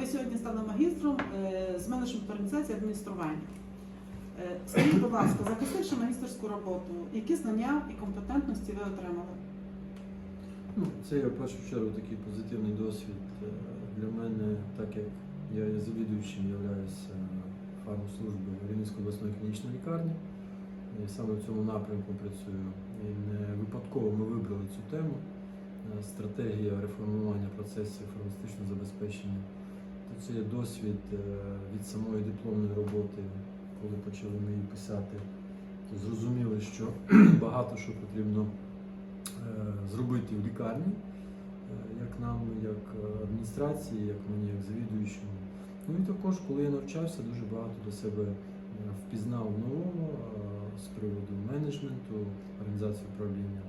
Ви сьогодні стали магістром е, з менеджменту організації адміністрування. Е, Скажіть, будь ласка, захистивши магістерську роботу, які знання і компетентності ви отримали? Ну, це є в першу чергу такий позитивний досвід е, для мене, так як я є завідуючим, являюся фармслужби Рівненської обласної клінічної лікарні. І саме в цьому напрямку працюю. І не випадково ми вибрали цю тему. Стратегія реформування процесів фармацевтичного забезпечення. Це досвід е, від самої дипломної роботи, коли почали ми її писати. То зрозуміли, що багато що потрібно е, зробити в лікарні, е, як нам, як адміністрації, як мені, як завідуючому. Ну і також, коли я навчався, дуже багато для себе впізнав нового з приводу менеджменту, організації управління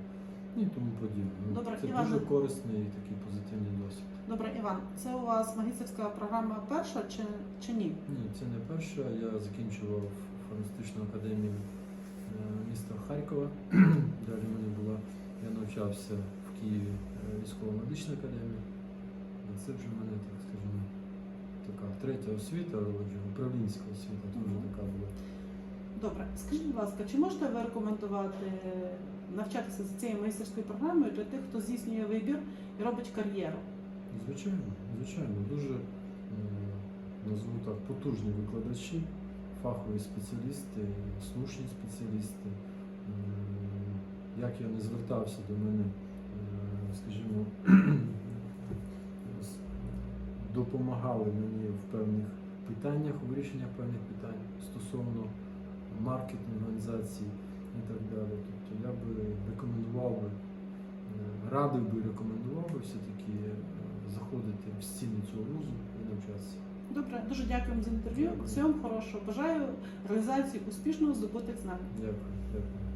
і тому подібне. Ну, Добре, Це Іване. дуже корисний і такий позитивний досвід. Добре, Іван, це у вас магістерська програма перша чи, чи ні? Ні, це не перше. Я закінчував фармацевтичну академію е, міста Харкова. Далі мене була, я навчався в Києві е, військово-медична академія. Це вже в мене, так скажімо, така третя освіта, управлінська освіта Мгм. така була. Добре, скажіть, будь ласка, чи можете ви рекомендувати навчатися за цією майстерською програмою для тих, хто здійснює вибір і робить кар'єру? Звичайно, звичайно, дуже е, назву так потужні викладачі, фахові спеціалісти, слушні спеціалісти. Як я не звертався до мене, е, скажімо, допомагали мені в певних питаннях, у вирішеннях певних питань стосовно маркетингу, організації і так далі. Тобто я би рекомендував би, е, радив би, рекомендував би все-таки е, заходити в стіни цього вузу і навчатися. Добре, дуже дякуємо за інтерв'ю. Всього хорошого. Бажаю реалізації успішного здобутих знань. Дякую, дякую.